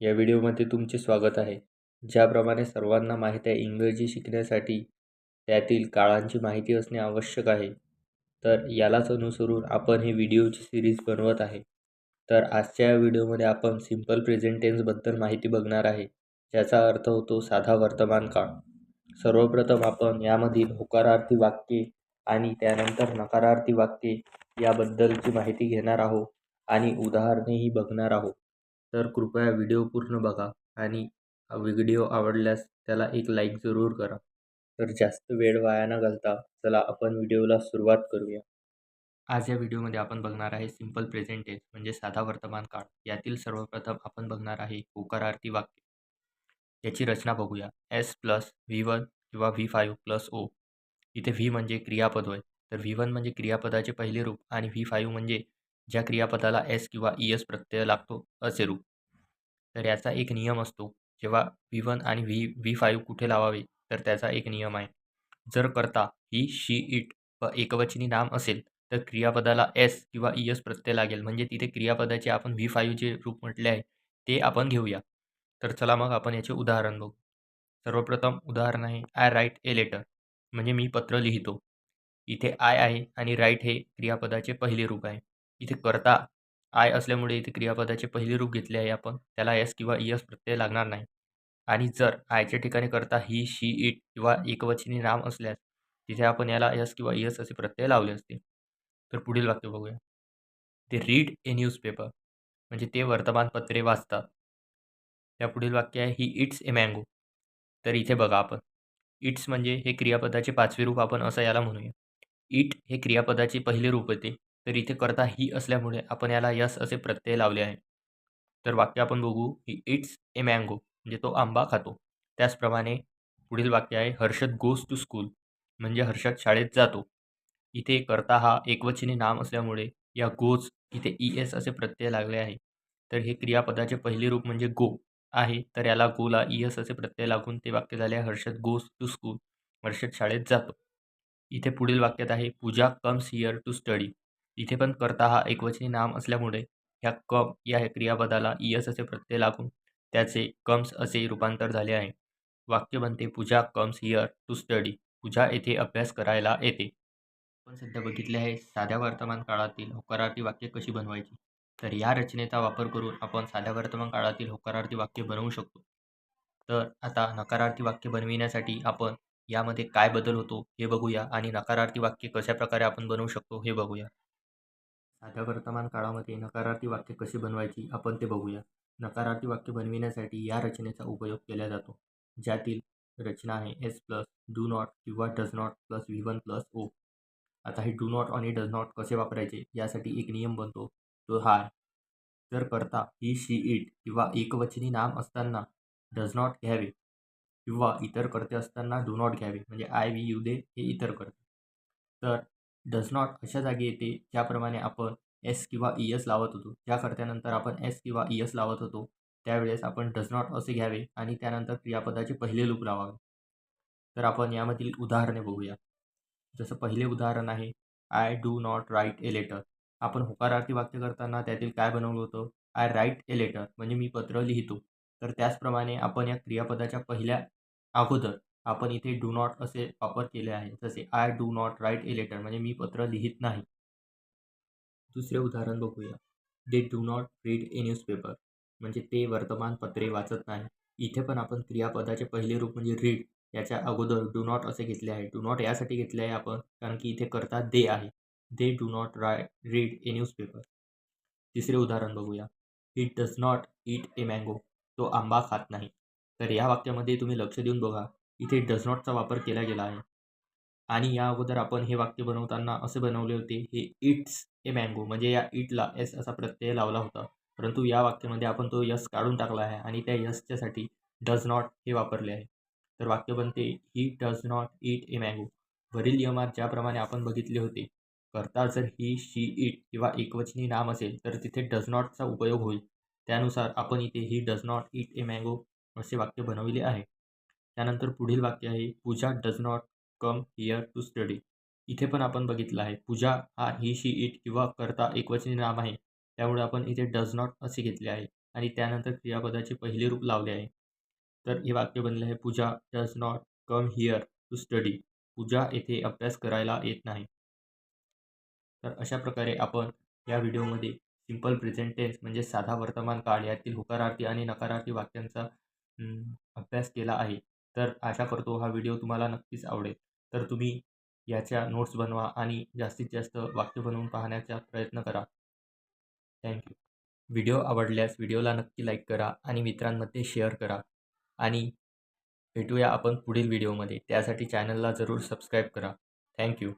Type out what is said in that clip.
या व्हिडिओमध्ये तुमचे स्वागत आहे. ज्याप्रमाणे सर्वांना माहीत आहे इंग्रजी शिकण्यासाठी त्यातील काळांची माहिती असणे आवश्यक आहे. तर यालाच अनुसरून आपण ही व्हिडिओची सिरीज बनवत आहे. तर आजच्या या व्हिडिओमध्ये आपण सिंपल प्रेझेंट टेन्सबद्दल माहिती बघणार आहे ज्याचा अर्थ होतो साधा वर्तमान काळ. सर्वप्रथम आपण यामधील होकारार्थी वाक्ये आणि त्यानंतर नकारार्थी वाक्ये याबद्दलची माहिती घेणार आहोत आणि उदाहरणेही बघणार आहोत. तर कृपया व्हिडिओ पूर्ण बघा आणि व्हिडिओ आवडल्यास त्याला एक लाईक जरूर करा. तर जास्त वेळ वाया न घालता चला आपण व्हिडिओला सुरुवात करूया. आज या व्हिडिओमध्ये आपण बघणार आहे सिंपल प्रेझेंट टेन्स म्हणजे साधा वर्तमान काळ. यातील सर्वप्रथम आपण बघणार आहे होकारार्थी वाक्य. याची रचना बघूया. एस प्लस व्ही वन किंवा व्ही फाईव्ह प्लस ओ इथे व्ही म्हणजे क्रियापद होय. तर व्ही वन म्हणजे क्रियापदाचे पहिले रूप आणि व्ही फाईव्ह म्हणजे ज्या क्रियापदाला एस किंवा ई एस प्रत्यय लागतो असे रूप. तर याचा एक नियम असतो. जेव्हा व्ही वन आणि व्ही व्ही फाईव्ह कुठे लावावे तर त्याचा एक नियम आहे. जर करता ही शी इट व एकवचनी नाम असेल तर क्रियापदाला एस किंवा ई एस प्रत्यय लागेल. म्हणजे तिथे क्रियापदाचे आपण व्ही फाईव्ह जे रूप म्हटले आहे ते आपण घेऊया. तर चला मग आपण याचे उदाहरण बघू. सर्वप्रथम उदाहरण आहे आय राईट ए लेटर म्हणजे मी पत्र लिहितो. इथे आय आहे आणि राईट हे क्रियापदाचे पहिले रूप आहे. इथे करता आय असल्यामुळे इथे क्रियापदाचे पहिले रूप घेतले आहे आपण. त्याला एस किंवा ई प्रत्यय लागणार नाही. आणि जर आयच्या ठिकाणी करता ही शी इट किंवा एकवचनी नाम असल्यास तिथे आपण याला एस किंवा यस असे प्रत्यय लावले असते. तर पुढील वाक्य बघूया. ते रीड ए न्यूजपेपर म्हणजे ते वर्तमानपत्रे वाचतात. त्या पुढील वाक्य आहे ही इट्स ए मँगो तर इथे बघा आपण. इट्स म्हणजे हे क्रियापदाचे पाचवे रूप आपण असं याला म्हणूया. इट हे क्रियापदाचे पहिले रूप येते तर इथे करता ही असल्यामुळे आपण याला यस असे प्रत्यय लावले आहे. तर वाक्य आपण बघू ही इट्स ए मँगो म्हणजे तो आंबा खातो. त्याचप्रमाणे पुढील वाक्य आहे हर्षद गोज टू स्कूल म्हणजे हर्षद शाळेत जातो. इथे करता हा एकवचनी नाम असल्यामुळे या गोज इथे ई एस असे प्रत्यय लागले आहे. तर हे क्रियापदाचे पहिले रूप म्हणजे गो आहे. तर याला गोला ई एस असे प्रत्यय लागून ते वाक्य झाले Harshad goes to school Harshad शाळेत जातो. इथे पुढील वाक्यात आहे Pooja comes here to study. इथे पण कर्ता हा एकवचनी नाम असल्यामुळे ह्या कम या क्रियापदाला ई असे प्रत्यय लागून त्याचे कम्स असे रूपांतर झाले आहे. वाक्य बनते Pooja comes here to study. Pooja येथे अभ्यास करायला येते. आपण सध्या बघितले आहे साध्या वर्तमान काळातील होकारार्थी वाक्य कशी बनवायची? तर या रचनेचा वापर करून आपण साध्या वर्तमान काळातील होकारार्थी वाक्य बनवू शकतो. तर आता नकारार्थी वाक्य बनविण्यासाठी आपण यामध्ये काय बदल होतो हे बघूया आणि नकारार्थी वाक्य कशा प्रकारे आपण बनवू शकतो हे बघूया. साध्या वर्तमान काळामध्ये नकारार्थी वाक्य कशी बनवायची आपण ते बघूया. नकारार्थी वाक्य बनविण्यासाठी या रचनेचा उपयोग केला जातो ज्यातील रचना आहे एस प्लस डू नॉट किंवा does not plus V one plus O आता हे डू नॉट आणि डज नॉट कसे वापरायचे यासाठी एक नियम बनतो तो हा जर करता ही शी इट किंवा एकवचनी नाम असताना डज नॉट घ्यावे किंवा इतर करते असताना डू नॉट घ्यावे म्हणजे आय वी यू दे हे इतर करते. तर डज नॉट अशा जागी येते ज्याप्रमाणे आपण एस किंवा ई एस लावत होतो. ज्या कर्त्यानंतर आपण एस किंवा ई एस लावत होतो त्यावेळेस आपण डज नॉट असे घ्यावे आणि त्यानंतर क्रियापदाचे पहिले लूप लावावे. तर आपण यामधील उदाहरणे बघूया. जसं पहिले उदाहरण आहे I do not write a letter आपण होकारार्थी वाक्य करताना त्यातील काय बनवलं होतं? आय राईट ए लेटर म्हणजे मी पत्र लिहितो. तर त्याचप्रमाणे आपण या क्रियापदाच्या पहिल्या अगोदर आपण इथे डू नॉट असे वापर केले आहे. जसे I do not write a letter म्हणजे मी पत्र लिहित नाही. दुसरे उदाहरण बघूया. They do not read a newspaper म्हणजे ते वर्तमानपत्रे वाचत नाही. इथे पण आपण क्रियापदाचे पहिले रूप म्हणजे रीड याच्या अगोदर डू नॉट असे घेतले आहे. डू नॉट यासाठी घेतले आहे आपण कारण की इथे करता दे आहे. They do not write read a newspaper तिसरे उदाहरण बघूया. It does not eat a mango तो आंबा खात नाही. तर या वाक्यामध्ये तुम्ही लक्ष देऊन बघा. इथे डज नॉटचा वापर केला गेला आहे. आणि या अगोदर आपण हे वाक्य बनवताना असे बनवले होते हे इट्स ए मँगो म्हणजे या इटला एस असा प्रत्यय लावला होता. परंतु या वाक्यामध्ये आपण तो यस काढून टाकला आहे आणि त्या यसच्यासाठी डज नॉट हे वापरले आहे. तर वाक्य बनते he does not eat a mango वरील नियमात ज्याप्रमाणे आपण बघितले होते करता जर ही शी इट किंवा एकवचनी नाम असेल तर तिथे डज नॉटचा उपयोग होईल. त्यानुसार आपण इथे he does not eat a mango असे वाक्य बनविले आहे. त्यानंतर पुढील वाक्य आहे Pooja does not come here to study इथे पण आपण बघितलं आहे पूजा हा ही शी इट किंवा करता एकवचनी नाम आहे. त्यामुळे आपण इथे डज नॉट असे घेतले आहे आणि त्यानंतर क्रियापदाचे पहिले रूप लावले आहे. तर हे वाक्य बनले आहे Pooja does not come here to study Pooja येथे अभ्यास करायला येत नाही. तर अशा प्रकारे आपण या व्हिडिओमध्ये सिंपल प्रेझेंट टेन्स म्हणजे साधा वर्तमान काळ यातील होकारार्थी आणि नकारार्थी वाक्यांचा अभ्यास केला आहे. तर आशा करतो हा व्हिडिओ तुम्हाला नक्कीच आवडेल. तर तुम्ही याच्या नोट्स बनवा आणि जास्तीत जास्त वाक्य बनवून पाहण्याचा प्रयत्न करा. थँक्यू व्हिडिओ आवडल्यास व्हिडिओला नक्की लाईक करा आणि मित्रांमध्ये शेअर करा. आणि भेटूया आपण पुढील व्हिडिओमध्ये. त्यासाठी चॅनलला जरूर सबस्क्राईब करा. थँक्यू